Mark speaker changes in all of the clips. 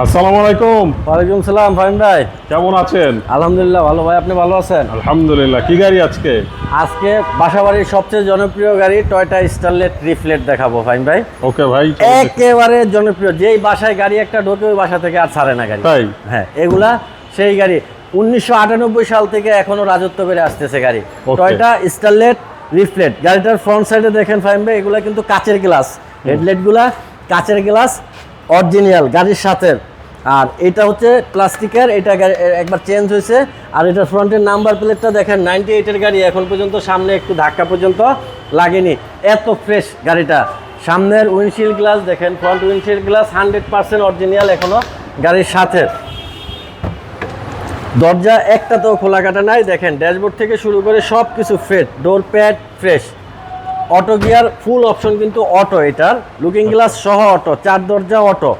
Speaker 1: আসসালামু আলাইকুম।
Speaker 2: ওয়ালাইকুম সালাম ফাহিম ভাই।
Speaker 1: কেমন আছেন?
Speaker 2: আলহামদুলিল্লাহ ভালো ভাই আপনি ভালো আছেন?
Speaker 1: আলহামদুলিল্লাহ কি গাড়ি আজকে?
Speaker 2: আজকে বাসাবাড়ির সবচেয়ে জনপ্রিয় গাড়ি টয়টা স্টারলেট রিফ্লেট দেখাবো ফাহিম ভাই।
Speaker 1: ওকে ভাই
Speaker 2: একেবারে জনপ্রিয় যেই বাসায় গাড়ি একটা ঢোকে ওই বাসা থেকে আর ছাড়ে না গাড়ি।
Speaker 1: তাই?
Speaker 2: হ্যাঁ এগুলা সেই গাড়ি। উনিশশো আটানব্বই সাল থেকে এখনও রাজত্ব করে আসতেছে গাড়ি. টয়টা স্টারলেট রিফ্লেট গাড়িটার ফ্রন্ট সাইডে দেখেন ফাইম ভাই এগুলা কিন্তু কাচের গ্লাস হেডলাইটগুলা কাচের গ্লাস অরিজিনাল গাড়ির সাথে। আর এটা হচ্ছে প্লাস্টিকের, এটা একবার চেঞ্জ হয়েছে। আর এটা ফ্রন্টের নাম্বার প্লেটটা দেখেন নাইনটি এইটের গাড়ি এখন পর্যন্ত, সামনে একটু ধাক্কা পর্যন্ত লাগেনি। এত ফ্রেশ গাড়িটা। সামনের উইন্ডশিল্ড গ্লাস দেখেন front windshield glass hundred percent original এখনও গাড়ির সাথে। দরজা একটাতেও খোলা কাটা নাই। দেখেন ড্যাশবোর্ড থেকে শুরু করে সব কিছু fresh door pad fresh auto gear full option কিন্তু অটো এটার। লুকিং গ্লাস সহ অটো চার দরজা অটো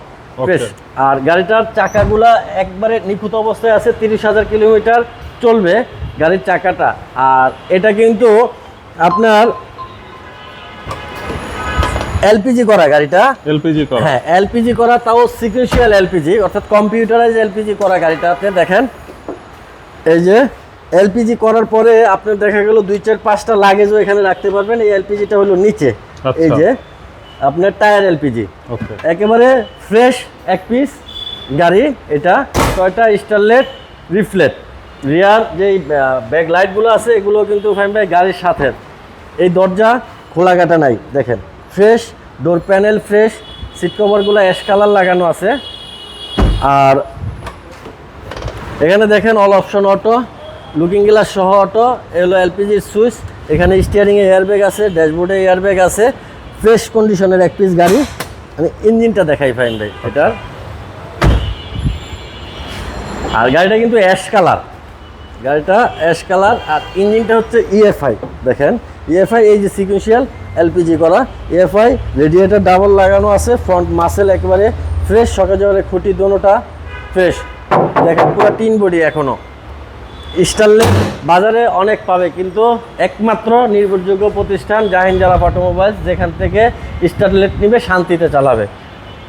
Speaker 2: আর গাড়িটার চাকাগুলা একবারে নিখুঁত অবস্থায় আছে তিরিশ হাজার কিলোমিটার চলবে গাড়ির চাকাটা। আর এটা কিন্তু আপনার এলপিজি করা গাড়িটা।
Speaker 1: এলপিজি করা।
Speaker 2: হ্যাঁ এলপিজি করা তাও সিকুয়েন্সিয়াল এলপিজি অর্থাৎ কম্পিউটারাইজ এলপিজি করা গাড়িটাতে দেখেন এই যে এলপিজি করার পরে আপনার দেখা গেল দুই চার পাঁচটা লাগেজও এখানে রাখতে পারবেন। এই এলপিজিটা হলো নিচে।
Speaker 1: আচ্ছা।
Speaker 2: এই যে আপনার টায়ার এলপিজি।
Speaker 1: ওকে।
Speaker 2: একেবারে ফ্রেশ এক পিস গাড়ি। এটা টয়টা স্টারলেট রিফ্লেট রিয়ার যেই ব্যাক লাইটগুলো আছে এগুলো কিন্তু ভাই গাড়ির সাথে। এই দরজা খোলা কাটা নাই দেখেন। Fresh door panel fresh seat কভারগুলো ash colour লাগানো আছে। আর এখানে দেখেন all option auto looking glass সহ অটো এগুলো এলপিজির সুইচ এখানে স্টিয়ারিংয়ে এয়ারব্যাগ আছে ড্যাশবোর্ডে এয়ারব্যাগ আছে ফ্রেশ কন্ডিশনের এক পিস গাড়ি। আমি ইঞ্জিনটা দেখাই ফাইন ভাই, এটার। আর গাড়িটা কিন্তু অ্যাশ কালার গাড়িটা অ্যাশ কালার আর ইঞ্জিনটা হচ্ছে ইএফআই দেখেন। ইএফআই এই যে সিকুয়েন্সিয়াল এলপিজি করা। ইএফআই রেডিয়েটার ডাবল লাগানো আছে ফ্রন্ট মাসেল একেবারে ফ্রেশ সকাল খুঁটি দোনোটা ফ্রেশ দেখেন পুরো তিন বডি এখনও। স্টারলেট বাজারে অনেক পাবে কিন্তু একমাত্র নির্ভরযোগ্য প্রতিষ্ঠান জাহিন জালা অটোমোবাইলস যেখান থেকে স্টারলেট নিবে শান্তিতে চালাবে।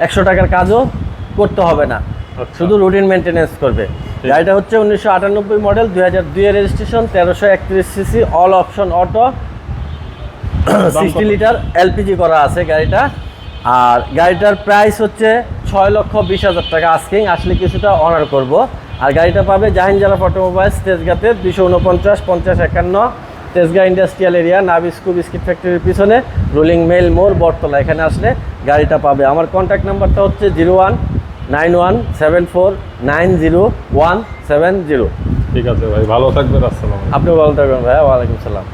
Speaker 2: একশো টাকার কাজও করতে হবে না
Speaker 1: আচ্ছা।
Speaker 2: শুধু রুটিন মেনটেনেন্স করবে। গাড়িটা হচ্ছে উনিশশো আটানব্বই মডেল দুই হাজার দুইয়ের রেজিস্ট্রেশন তেরোশো একত্রিশ CC all option auto sixty litre LPG করা আছে গাড়িটা। আর গাড়িটার প্রাইস হচ্ছে ছয় লক্ষ বিশ হাজার টাকা আস্কিং আসলে কিছুটা অনার করব। আর গাড়িটা পাবে জাহিন জালা অটোমোবাইলস তেজগাতে দুশো উনপঞ্চাশ পঞ্চাশ একান্ন Tejgaon industrial area Nabisco biscuit ফ্যাক্টরির পিছনে রুলিং মেল মোড় বটতলা। এখানে আসলে গাড়িটা পাবে। আমার কন্ট্যাক্ট নাম্বারটা হচ্ছে zero one nine one seven four nine zero one seven zero.
Speaker 1: ঠিক আছে ভাই ভালো থাকবেন আসসালাম
Speaker 2: আপনি ভালো থাকবেন ভাই ওয়ালাইকুম সালাম।